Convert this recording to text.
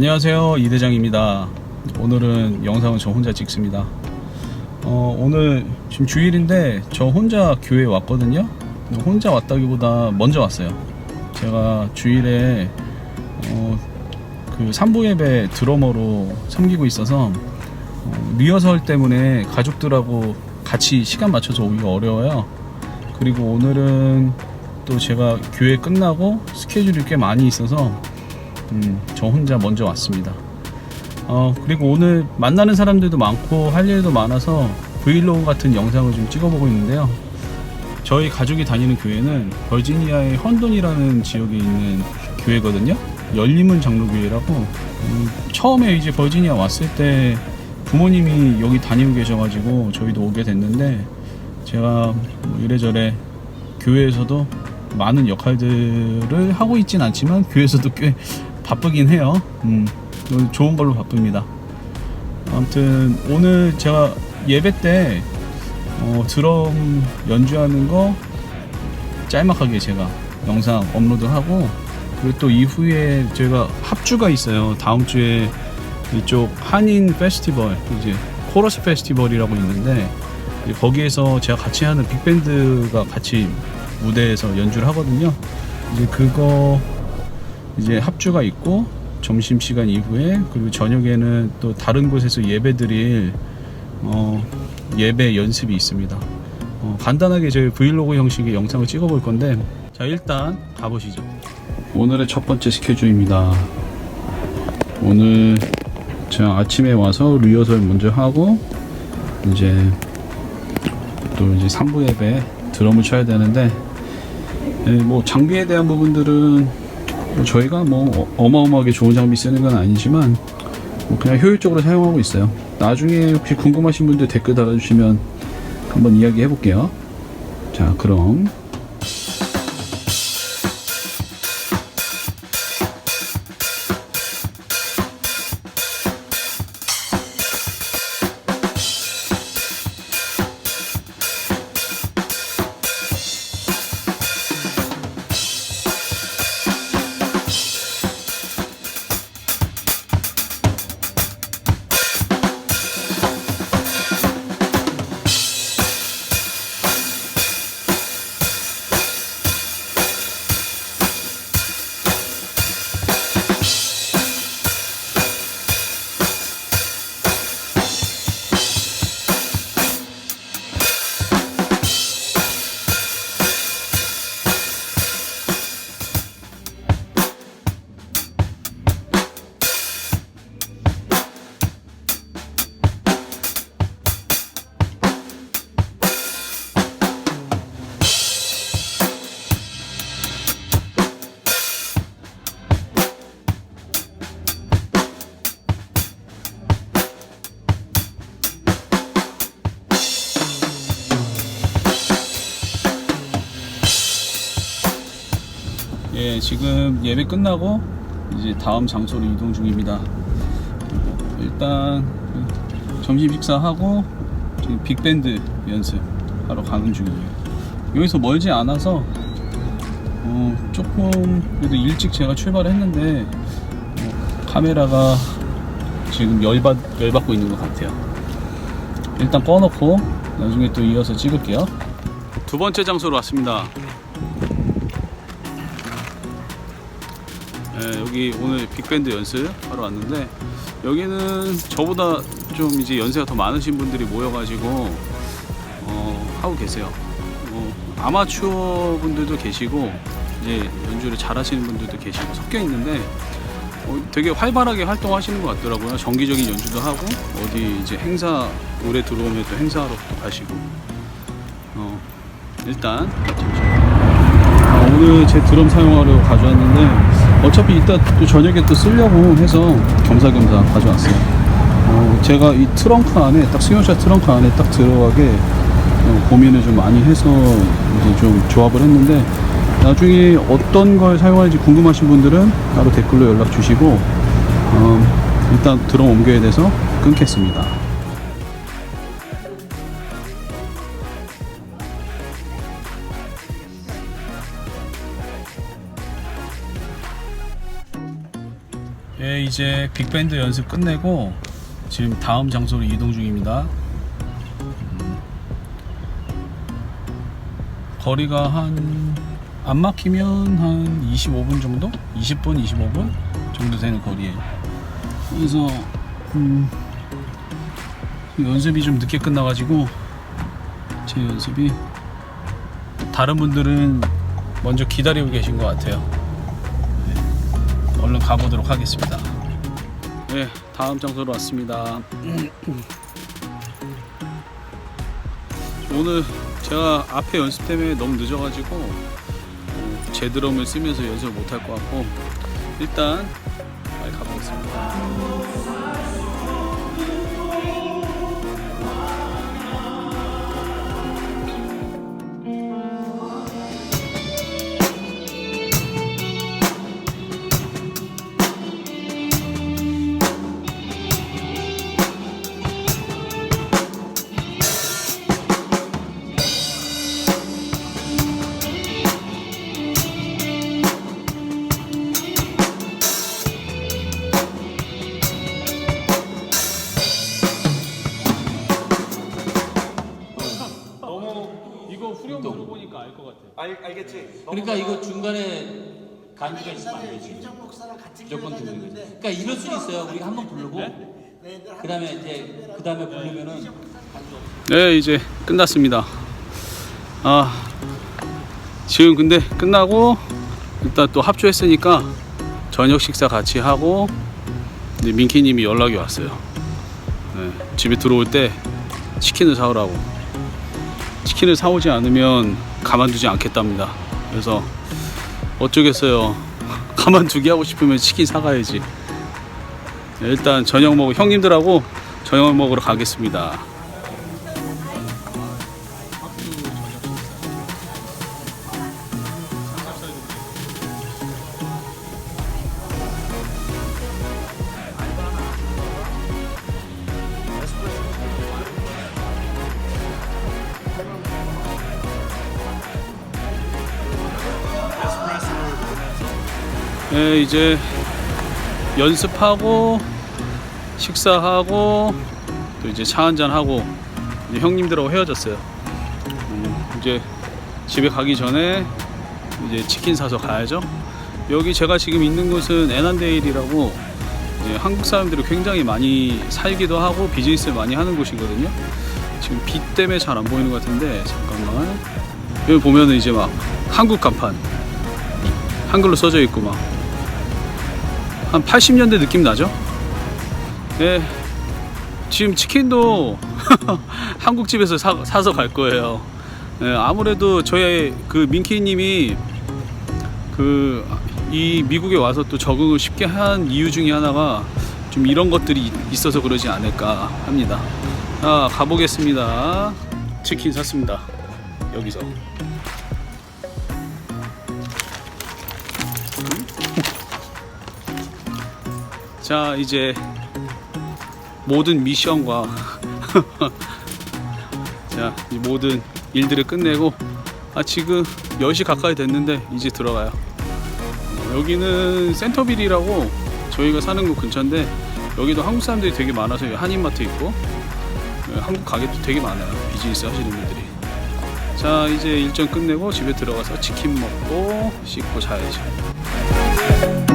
안녕하세요. 이대장입니다. 오늘은 영상은 저 혼자 찍습니다. 어, 오늘 지금 주일인데 저 혼자 교회에 왔거든요. 혼자 왔다기보다 먼저 왔어요. 제가 주일에 어, 그 삼부 예배 드러머로 섬기고 있어서 어, 리허설 때문에 가족들하고 같이 시간 맞춰서 오기가 어려워요. 그리고 오늘은 또 제가 교회 끝나고 스케줄이 꽤 많이 있어서 음, 저 혼자 먼저 왔습니다. 어, 그리고 오늘 만나는 사람들도 많고 할 일도 많아서 브이로그 같은 영상을 좀 찍어보고 있는데요. 저희 가족이 다니는 교회는 버지니아의 헌돈이라는 지역에 있는 교회거든요. 열림은 장로교회라고 음, 처음에 이제 버지니아 왔을 때 부모님이 여기 다니고 계셔가지고 저희도 오게 됐는데 제가 뭐 이래저래 교회에서도 많은 역할들을 하고 있진 않지만 교회에서도 꽤 바쁘긴 해요. 음, 좋은 걸로 바쁩니다. 아무튼 오늘 제가 예배 때 어, 드럼 연주하는 거 짤막하게 제가 영상 업로드하고 그리고 또 이후에 저희가 합주가 있어요. 다음 주에 이쪽 한인 페스티벌 이제 코러스 페스티벌이라고 있는데 거기에서 제가 같이 하는 빅밴드가 같이 무대에서 연주를 하거든요. 이제 그거 이제 합주가 있고 점심 시간 이후에 그리고 저녁에는 또 다른 곳에서 예배드릴 어, 예배 연습이 있습니다. 어, 간단하게 저희 브이로그 형식의 영상을 찍어볼 건데 자 일단 가보시죠. 오늘의 첫 번째 스케줄입니다. 오늘 제가 아침에 와서 리허설 먼저 하고 이제 또 이제 3부 예배 드럼을 쳐야 되는데 예, 뭐 장비에 대한 부분들은 뭐 저희가 뭐 어- 어마어마하게 좋은 장비 쓰는 건 아니지만 뭐 그냥 효율적으로 사용하고 있어요. 나중에 혹시 궁금하신 분들 댓글 달아주시면 한번 이야기 해 볼게요. 자, 그럼 예, 지금 예배 끝나고 이제 다음 장소로 이동 중입니다. 일단 점심 식사하고 빅밴드 연습하러 가는 중이에요. 여기서 멀지 않아서 어, 조금 그래도 일찍 제가 출발했는데 어, 카메라가 지금 열받, 열받고 있는 것 같아요. 일단 꺼놓고 나중에 또 이어서 찍을게요. 두 번째 장소로 왔습니다. 예, 여기 오늘 빅밴드 연습하러 왔는데 여기는 저보다 좀 이제 연세가 더 많으신 분들이 모여가지고 어, 하고 계세요. 어, 아마추어 분들도 계시고 이제 연주를 잘하시는 분들도 계시고 섞여 있는데 어, 되게 활발하게 활동하시는 것 같더라고요. 정기적인 연주도 하고 어디 이제 행사 노래 들어오면 또 행사하러 또 가시고 어, 일단 아, 오늘 제 드럼 사용하려고 가져왔는데 어차피 이따 또 저녁에 또 쓰려고 해서 겸사겸사 가져왔어요. 어, 제가 이 트렁크 안에 딱 승용차 트렁크 안에 딱 들어가게 어, 고민을 좀 많이 해서 이제 좀 조합을 했는데 나중에 어떤 걸 사용할지 궁금하신 분들은 따로 댓글로 연락 주시고 어, 일단 드럼 옮겨야 돼서 끊겠습니다. 이제 빅밴드 연습 끝내고 지금 다음 장소로 이동 중입니다. 음, 거리가 한, 안 막히면 한 25분 정도? 20분, 25분 정도 되는 거리에요. 그래서, 음, 연습이 좀 늦게 끝나가지고, 제 연습이, 다른 분들은 먼저 기다리고 계신 것 같아요. 얼른 가보도록 하겠습니다. 네, 다음 장소로 왔습니다. 오늘 제가 앞에 연습 때문에 너무 늦어가지고 어, 제 드럼을 쓰면서 연습을 못할 것 같고 일단 빨리 가보겠습니다. 알, 알겠지? 그러니까 이거 중간에 간주가 있으면 안 되지. 김정 목사랑 같이 무조건 듣는 거지. 되는데 그러니까 이럴 수 있어요. 우리가 한번 부르고 한 그다음에 이제 그다음에 부르면은. 네, 이제 끝났습니다. 아, 지금 근데 끝나고 일단 또 합주했으니까 저녁 식사 같이 하고 이제 민키님이 연락이 왔어요. 네, 집에 들어올 때 치킨을 사오라고. 치킨을 사오지 않으면 가만두지 않겠답니다. 그래서 어쩌겠어요. 가만두기 하고 싶으면 치킨 사가야지. 네, 일단 저녁 먹고 형님들하고 저녁 먹으러 가겠습니다. 네, 이제 연습하고 식사하고 또 이제 차 한잔 하고 이제 형님들하고 헤어졌어요. 음, 이제 집에 가기 전에 이제 치킨 사서 가야죠. 여기 제가 지금 있는 곳은 에난데일이라고 한국 사람들이 굉장히 많이 살기도 하고 비즈니스를 많이 하는 곳이거든요. 지금 빛 때문에 잘 안 보이는 것 같은데 잠깐만 여기 보면은 이제 막 한국 간판 한글로 써져 있고 막 한 80년대 느낌 나죠? 네. 지금 치킨도 한국 집에서 사, 사서 갈 거예요. 네, 아무래도 저희 그 민키님이 그 이 미국에 와서 또 적응을 쉽게 한 이유 중에 하나가 좀 이런 것들이 있- 있어서 그러지 않을까 합니다. 아, 가보겠습니다. 치킨 샀습니다. 여기서. 자 이제 모든 미션과 자이 모든 일들을 끝내고 아 지금 10시 가까이 됐는데 이제 들어가요. 어, 여기는 센터빌이라고 저희가 사는 곳 근처인데 여기도 한국 사람들이 되게 많아서 한인마트 있고 어, 한국 가게도 되게 많아요 비즈니스 하시는 분들이. 자 이제 일정 끝내고 집에 들어가서 치킨 먹고 씻고 자야죠